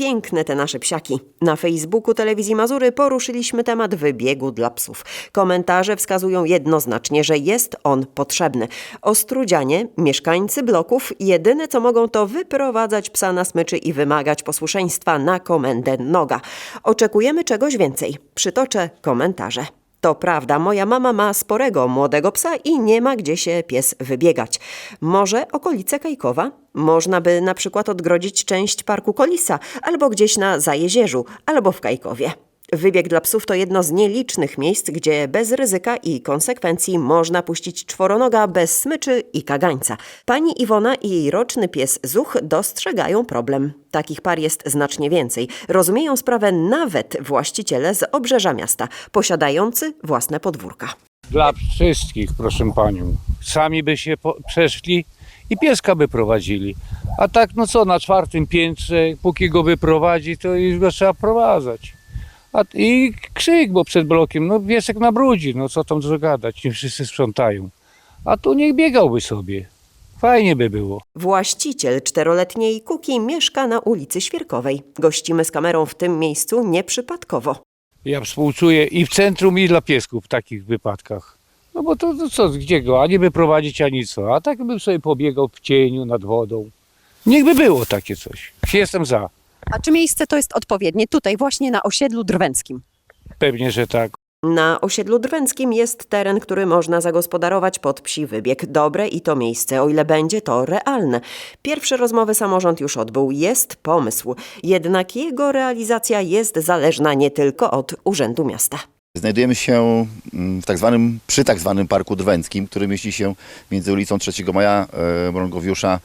Piękne te nasze psiaki. Na Facebooku Telewizji Mazury poruszyliśmy temat wybiegu dla psów. Komentarze wskazują jednoznacznie, że jest on potrzebny. Ostrudzianie, mieszkańcy bloków, jedyne co mogą to wyprowadzać psa na smyczy i wymagać posłuszeństwa na komendę noga. Oczekujemy czegoś więcej. Przytoczę komentarze. To prawda, moja mama ma sporego młodego psa i nie ma gdzie się pies wybiegać. Może okolice Kajkowa? Można by na przykład odgrodzić część parku Kolisa, albo gdzieś na Zajezierzu, albo w Kajkowie. Wybieg dla psów to jedno z nielicznych miejsc, gdzie bez ryzyka i konsekwencji można puścić czworonoga bez smyczy i kagańca. Pani Iwona i jej roczny pies Zuch dostrzegają problem. Takich par jest znacznie więcej. Rozumieją sprawę nawet właściciele z obrzeża miasta, posiadający własne podwórka. Dla wszystkich, proszę panią. Sami by się przeszli i pieska by prowadzili. A tak, no co, na czwartym piętrze, póki go wyprowadzi, to już go trzeba prowadzać. A, I krzyk, bo przed blokiem, no piesek na brudzi, no co tam dużo gadać, nie wszyscy sprzątają. A tu niech biegałby sobie. Fajnie by było. Właściciel czteroletniej Kuki mieszka na ulicy Świerkowej. Gościmy z kamerą w tym miejscu nieprzypadkowo. Ja współczuję i w centrum, i dla piesków w takich wypadkach. No bo to, to co, gdzie go? Ani by prowadzić, ani co. A tak bym sobie pobiegał w cieniu, nad wodą. Niech by było takie coś. Jestem za. A czy miejsce to jest odpowiednie? Tutaj właśnie na osiedlu drwęckim. Pewnie, że tak. Na osiedlu drwęckim jest teren, który można zagospodarować pod psi wybieg. Dobre i to miejsce, o ile będzie to realne. Pierwsze rozmowy samorząd już odbył. Jest pomysł. Jednak jego realizacja jest zależna nie tylko od Urzędu Miasta. Znajdujemy się mm, w tak zwanym, przy tak zwanym Parku Drwęckim, który mieści się między ulicą 3 Maja, e, Mrągowiusza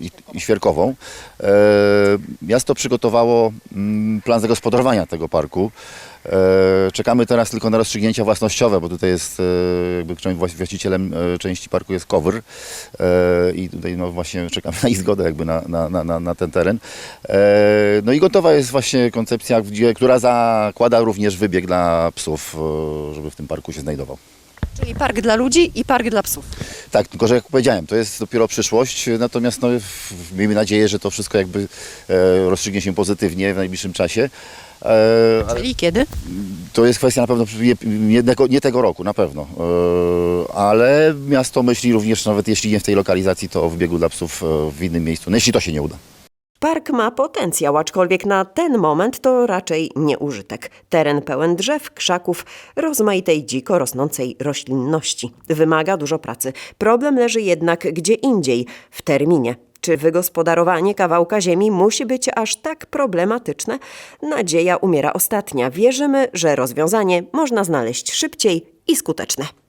i, i Świerkową. E, miasto przygotowało mm, plan zagospodarowania tego parku. E, czekamy teraz tylko na rozstrzygnięcia własnościowe, bo tutaj jest e, jakby właścicielem części parku jest Kowr i tutaj no właśnie czekamy na ich zgodę jakby na, na, na, na- ten teren. No i gotowa jest właśnie koncepcja, która zakłada również wybieg dla psów, żeby w tym parku się znajdował. Czyli park dla ludzi i park dla psów. Tak, tylko że jak powiedziałem, to jest dopiero przyszłość, natomiast no, w- miejmy nadzieję, że to wszystko jakby e, rozstrzygnie się pozytywnie w najbliższym czasie. E, ale Czyli kiedy? to jest kwestia na pewno nie, jednego, nie tego roku, na pewno. E, ale miasto myśli również, nawet jeśli nie w tej lokalizacji, to o wybiegu dla psów e, w innym miejscu, no jeśli to się nie uda. Park ma potencjał, aczkolwiek na ten moment to raczej nieużytek. Teren pełen drzew, krzaków, rozmaitej dziko rosnącej roślinności. Wymaga dużo pracy. Problem leży jednak gdzie indziej, w terminie. Czy wygospodarowanie kawałka ziemi musi być aż tak problematyczne? Nadzieja umiera ostatnia. Wierzymy, że rozwiązanie można znaleźć szybciej i skuteczne.